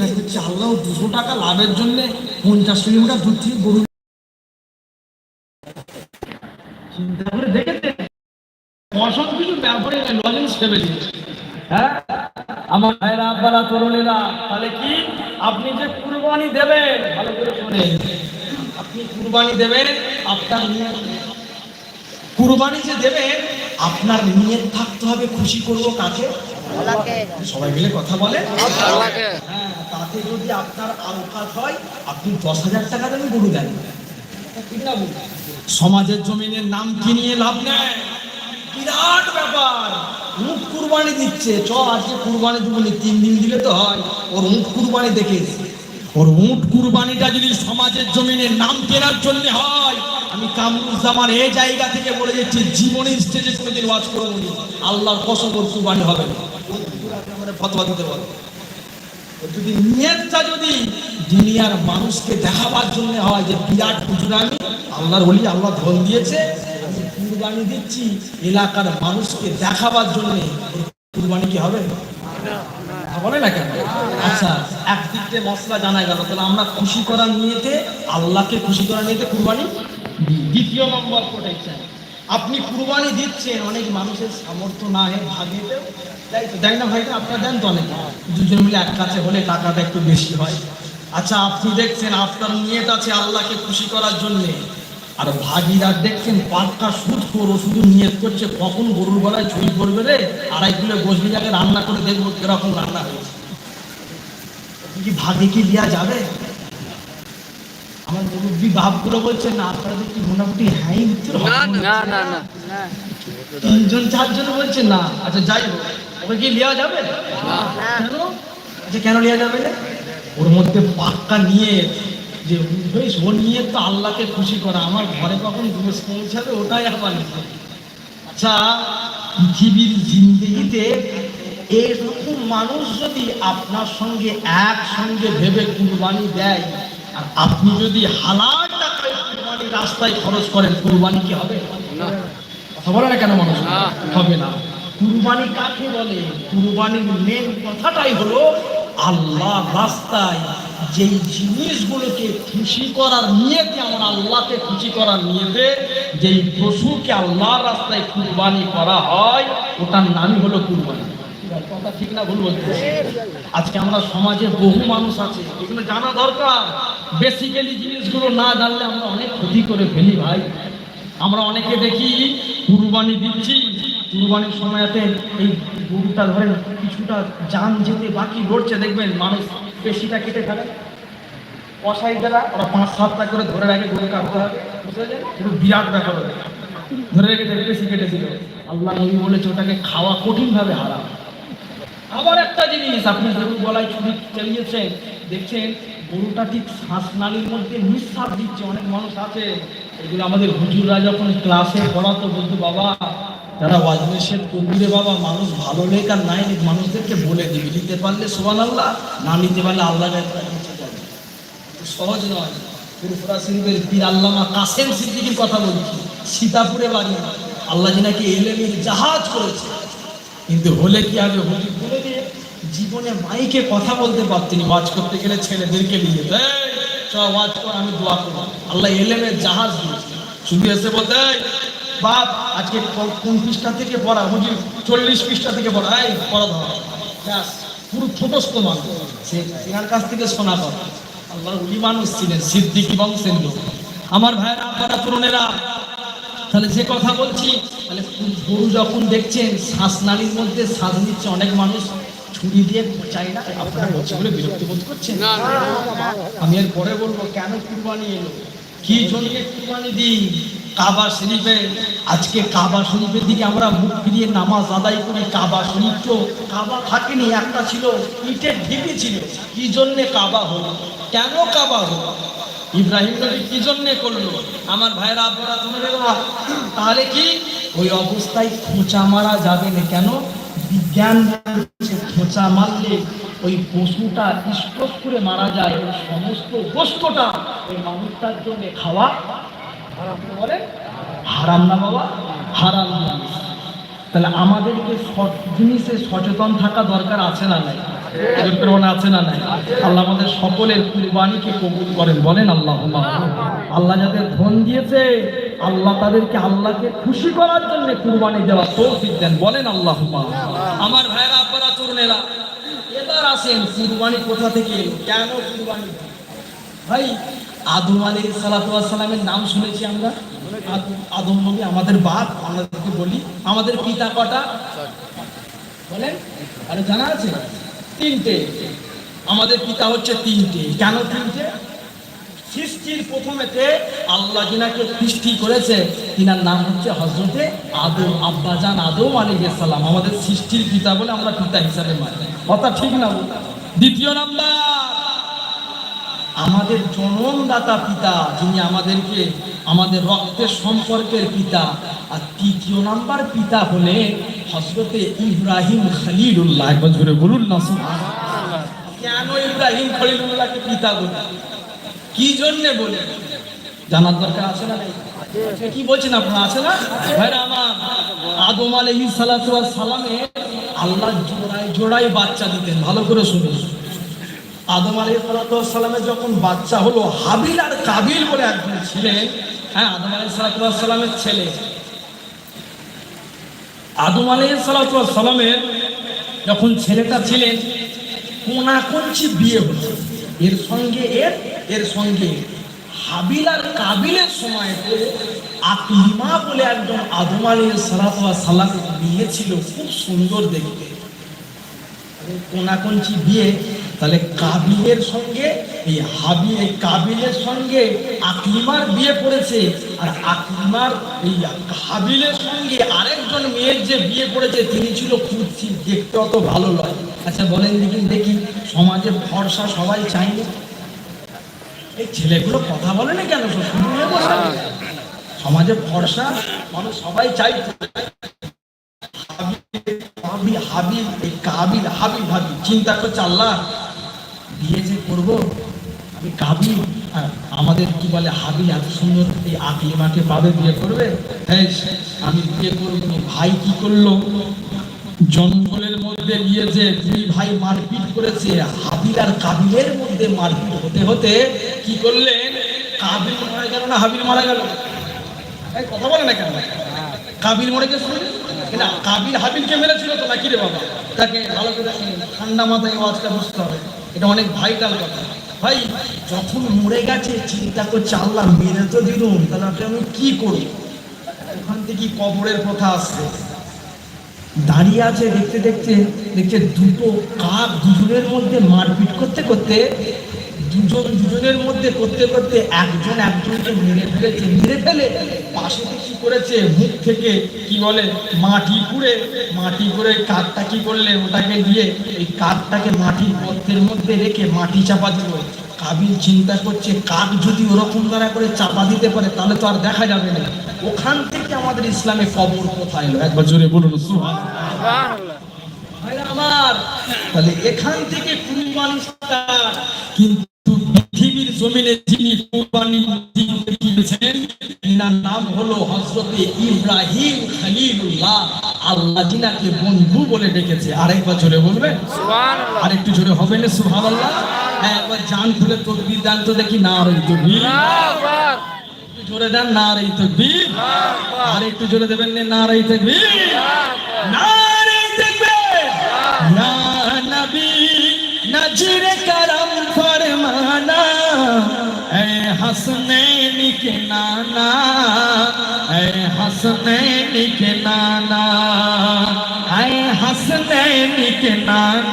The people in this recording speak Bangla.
এটা করছে আল্লাহ দুশো টাকা লাভের জন্য পঞ্চাশ কিলোমিটার দূর থেকে গরু চিন্তা করে দেখেছে অসংখ্য কিছু ব্যাপারে লজেন্স ভেবে হ্যাঁ? আমার ভাইরা আব্বারা তরুণীরা, তাহলে কি আপনি যে কুরবানি দেবেন, ভালো করে শোনেন। আপনি কুরবানি দেবেন, আপনার কুরবানি যে দেবেন, আপনার নিয়ত থাকতে হবে খুশি করব কাকে? সবাই মিলে কথা বলে। হ্যাঁ তাতে যদি আপনার আলকাত হয় আপনি দশ হাজার টাকা দামে গরু দেন? সমাজের জমিনের নাম কি নিয়ে লাভ নেই বিরাট ব্যাপার। উঠ কুরবানি দিচ্ছে। চ আজকে কুরবানি দুগুনি তিন দিন দিলে তো হয়। ওর উঠ কুরবানি দেখে ওর উঠ কুরবানিটা যদি সমাজের জমিনে নাম কেনার জন্য হয় আমি কামরুজ্জামান এই জায়গা থেকে বলে যাচ্ছি, জীবনের স্টেজে কোনোদিন ওয়াজ করব। আল্লাহর কসম ওর হবে না। ফতোয়া দিতে যদি নিয়তটা যদি দুনিয়ার মানুষকে দেখাবার জন্য হয় যে বিরাট হুজুর আমি আল্লাহর বলি আল্লাহ ধন দিয়েছে, আমি কুরবানি দিচ্ছি এলাকার মানুষকে দেখাবার জন্য কুরবানি কি হবে? বলে না কেন? আচ্ছা দিয়ে মশলা জানা গেল। তাহলে আমরা খুশি করার নিয়েতে, আল্লাহকে খুশি করার নিয়েতে কুরবানি। দ্বিতীয় নম্বর প্রোটেকশন আপনি কুরবানি দিচ্ছেন, অনেক মানুষের সামর্থ্য না হয়ে ভাগে তাই তো দেয় না ভাইটা আপনারা দেন তো অনেকে। দুজন মিলে এক কাছে হলে টাকাটা একটু বেশি হয়। আচ্ছা আপনি দেখছেন, আপনার নিয়ত আছে আল্লাহকে খুশি করার জন্যে। আর ভাগিদার দেখছেন পাক্কা সুদ করো, শুধু নিয়ত করছে, কখন গরুর গলায় ছুরি পড়বে রে? আড়াই কিলো যাকে রান্না করে দেখব কীরকম রান্না হয়েছে। কি ভাগে কি দেওয়া যাবে? আমার মুরব্বী বাপগুলো বলছেন না আপনারা দেখি মোটামুটি হ্যাঁ না না না তিনজন চারজন বলছে না আচ্ছা যাই হোক। ওকে কি নেওয়া যাবে? আচ্ছা কেন নেওয়া যাবে? ওর মধ্যে পাক্কা নিয়ে যে বেশ ও নিয়ে তো আল্লাহকে খুশি করা। আমার ঘরে কখন ঘুষ পৌঁছাবে ওটাই আমার। আচ্ছা পৃথিবীর জিন্দগিতে এরকম মানুষ যদি আপনার সঙ্গে একসঙ্গে ভেবে কুরবানি দেয় আর আপনি যদি হালাল কুরবানি রাস্তায় খরচ করেন কুরবানি কি হবে? কথা বলে না কেন মানুষ? না। হবে না। কুরবানি কাকে বলে? কুরবানির মেন কথাটাই হলো আল্লাহ রাস্তায় যেই জিনিসগুলোকে খুশি করার নিয়েতে আমার আল্লাহকে খুশি করার নিয়েতে যেই পশুকে আল্লাহর রাস্তায় কুরবানি করা হয় ওটার নামই হলো কুরবানি। কথা ঠিক না, ভুল বলতে আজকে আমরা সমাজে বহু মানুষ আছে, এগুলো জানা দরকার। বেসিক্যালি জিনিসগুলো না জানলে আমরা অনেক ক্ষতি করে ফেলি ভাই। আমরা অনেকে দেখি কুরবানি দিচ্ছি, কুরবানির সময়তে এই গরুটা ধরেন কিছুটা যান যেতে বাকি লড়ছে, দেখবেন মানুষ পেশিটা কেটে ফেলে। কষাই দেলা ওরা পাঁচ সাতটা করে ধরে রাখে গরু কাটতে হবে, বুঝতে একটু বিরাট ব্যাপার ধরে রেখে পেশি কেটে দিল। আল্লাহ নবী বলেছে, ওটাকে খাওয়া কঠিনভাবে হারাম। আবার একটা জিনিস, আপনি গরু গলায় ছুরি চালিয়েছেন, দেখছেন গরুটা ঠিক শ্বাস শ্বাসনালীর মধ্যে নিঃশ্বাস দিচ্ছে, অনেক মানুষ আছে। এগুলো আমাদের হুজুররা যখন ক্লাসে পড়াতো, বলতো, বাবা, যারা ওয়াজমেশের কবিরে বাবা, মানুষ ভালো লেখ আর নাই মানুষদেরকে বলে দিবি, নিতে পারলে সোমান আল্লাহ না নিতে পারলে আল্লাহ সহজ নয়। ফুরফুরা শরীফের পীর আল্লামা কাসেম সিদ্দিকির কথা বলছি, সীতাপুরে বাড়ি, আল্লাহ নাকি এলেমের জাহাজ করেছে। কিন্তু হলে কি হবে? হুজুর বলে দিয়ে জীবনে মাইকে কথা বলতে পারতেনি ওয়াজ করতে গেলে ছেলেদেরকে নিয়ে যেত, "এই, চ ওয়াজ কর আমি দোয়া করব। আল্লাহ এলেমের জাহাজ দিয়েছে। শুধু এসে বলতে "এই, বাপ আজকে কোন পৃষ্ঠা থেকে পড়া? হুজুর চল্লিশ পৃষ্ঠা থেকে পড়া। এই পড়া ধরা। ব্যাস পুরো ছোটস্থ মানুষ। সে সেখান কাছ থেকে শোনা কথা। আল্লাহর উলি মানুষ ছিলেন সিদ্দিকি বংশের লোক। আমার ভাইয়েরা আপনারা তরুণেরা তাহলে যে কথা বলছি তাহলে গরু যখন দেখছেন শ্বাসনালীর মধ্যে শ্বাস নিচ্ছে অনেক মানুষ ছুরি দিয়ে চাই না? আপনারা বলছে বলে বিরক্তি বোধ করছেন? আমি এর পরে বলব কেন কুরবানি এলো? কি জন্য কুরবানি দিই কাবা শরীফে আজকে কাবা শরীফের দিকে আমরা মুখ ফিরিয়ে নামাজ আদায় করি কাবা শরীফ তো কাবা থাকেনি একটা ছিল ইটের ঢিপি ছিল। কি জন্যে কাবা হলো? কেন কাবা হলো? ইব্রাহিম নবী কি জন্যে করল? আমার আপনারা তোমরা তাহলে কি? ওই অবস্থায় খোঁচা মারা যাবে না কেন? বিজ্ঞান খোঁচা মারলে ওই পশুটা স্ট্রোক করে মারা যায়, ওই সমস্ত গোস্তটা ওই মানুষটার জন্য খাওয়া। বলে হারাম না বাবা, হারাম না তাহলে আমাদেরকে সৎ জিনিসে সচেতন থাকা দরকার আছে না নাই? এদের করে আছে না নাই? আল্লাহ আমাদের সকলের কুরবানিকে কবুল করেন। বলেন আল্লাহ আল্লাহ যাদের ধন দিয়েছে, আল্লাহ তাদেরকে আল্লাহকে খুশি করার জন্য কুরবানি দেওয়া তৌফিক দেন। বলেন আল্লাহ আমার ভাইরা, আপনারা তরুণেরা, এবার আসেন কুরবানি কোথা থেকে? কেন কুরবানি? ভাই, আদম আলী সালামের নাম শুনেছি আমরা। আদম নবী আমাদের বাপ আমাদেরকে বলি। আমাদের পিতা কটা? বলেন আরে জানা আছে? তিনটে। আমাদের পিতা হচ্ছে তিনটে। কেন তিনটে? সৃষ্টির প্রথমেতে আল্লাহ জিনাকে সৃষ্টি করেছে, তিনার নাম হচ্ছে হজরতে আদম, আব্বাজান আদম সালাম। আমাদের সৃষ্টির পিতা বলে আমরা পিতা হিসাবে মানি। কথা ঠিক না? দ্বিতীয় নাম্বার, আমাদের জনমদাতা পিতা, যিনি আমাদেরকে, আমাদের রক্তের সম্পর্কের পিতা। আর তৃতীয় নাম্বার পিতা হলে হজরতে ইব্রাহিম খালিলুল্লাহ। একবার জোরে বলুন না। কেন ইব্রাহিম খলিলুল্লাহকে পিতা বলে? কি জন্য বলে? জানার দরকার আছে না নাই? কি বলছেন আপনারা, আছে না? ভাইরা আমার, আদম আলাইহিস সালাতু সালামে আল্লাহ জোড়ায় জোড়ায় বাচ্চা দিতেন, ভালো করে শুনুন। আদম আলাইসালামের যখন বাচ্চা হলো, হাবিল আর কাবিল বলে একজন ছিলেন হ্যাঁ আদম আলাইসালামের ছেলে। আদম আলাইসালামের যখন ছেলেটা ছিলেন কোনাকঞ্চি বিয়ে হলো। এর সঙ্গে এর এর সঙ্গে হাবিল আর কাবিলের সময় আকলিমা বলে একজন আদম আলী সালাতাম বিয়ে ছিল, খুব সুন্দর দেখতে। কোনাকঞ্চি বিয়ে তাহলে কাবিলের সঙ্গে, এই হাবি এই কাবিলের সঙ্গে আকলিমার বিয়ে পড়েছে। আর আকলিমার, এই হাবিলের সঙ্গে আরেকজন মেয়ের যে বিয়ে পড়েছে, তিনি ছিল কুচ্ছি দেখতে অত ভালো নয়। আচ্ছা বলেন দেখি দেখি, সমাজে ভরসা সবাই না? এই ছেলেগুলো কথা বলে না কেন? সমাজে ভরসা, মানুষ সবাই চাই হাবিল হাবিল হাবিল ভাবি চিন্তা করছে, আল্লাহ বিয়ে যে করব, আমি আর আমাদের কি বলে হাবিল এত সুন্দর এই আকলিমাকে পাবে বিয়ে করবে? হ্যাঁ আমি বিয়ে করব। ভাই কি করল? জঙ্গলের মধ্যে গিয়ে যে দুই ভাই মারপিট করেছে, হাবিল আর কাবিলের মধ্যে মারপিট হতে হতে কি করলেন কাবিল মারা গেল না হাবিল মারা গেল? কথা বলে না কেন? কাবিল মরে গেছে না, কাবিল হাবিলকে মেরেছিল তো নাকি রে বাবা? তাকে ভালো করে ঠান্ডা মাথায় আওয়াজটা বুঝতে হবে। এটা অনেক ভাইটাল কথা। ভাই, যখন মরে গেছে, চিন্তা করছে, আল্লাহ মেরে তো দিলুম তাহলে আপনি আমি কি করি ওখান থেকে কবরের কথা আসছে। দাঁড়িয়ে আছে দেখতে দেখতে, দেখছে দুটো কাক দুজনের মধ্যে মারপিট করতে করতে দুজন দুজনের মধ্যে করতে করতে একজন একজনকে মেরে ফেলেছে মেরে ফেলে, পাশে কি করেছে? মুখ থেকে, কি বলে, মাটি কুড়ে মাটি করে কাকটা কি করলে? ওটাকে দিয়ে এই কাকটাকে মাটির গর্তের মধ্যে রেখে মাটি চাপা দিল। কাবিল চিন্তা করছে কাক যদি ওরকম দ্বারা করে চাপা দিতে পারে, তাহলে তো আর দেখা যাবে না। ওখান থেকে আমাদের ইসলামে কবর কোথায় এলো? একবার জোরে বলুন আমার, তাহলে এখান থেকে কুরবানি। কিন্তু পৃথিবীর জমিনে যিনি কুরবানি দিয়েছেন এনার নাম হলো হযরতে ইব্রাহিম খলিলুল্লাহ। আল্লাহ জিনাকে বন্ধু বলে ডেকেছে। আরেকবার জোরে বলবেন? আর একটু জোরে হবে না? সুবহানাল্লাহ। হ্যাঁ একবার জান খুলে তকবীর দেন তো দেখি না আর তকবীর জোরে দেন না আর তকবীর আর একটু জোরে দেবেন না আর তকবীর নারে हसनैन के नाना आए हसनैन के नाना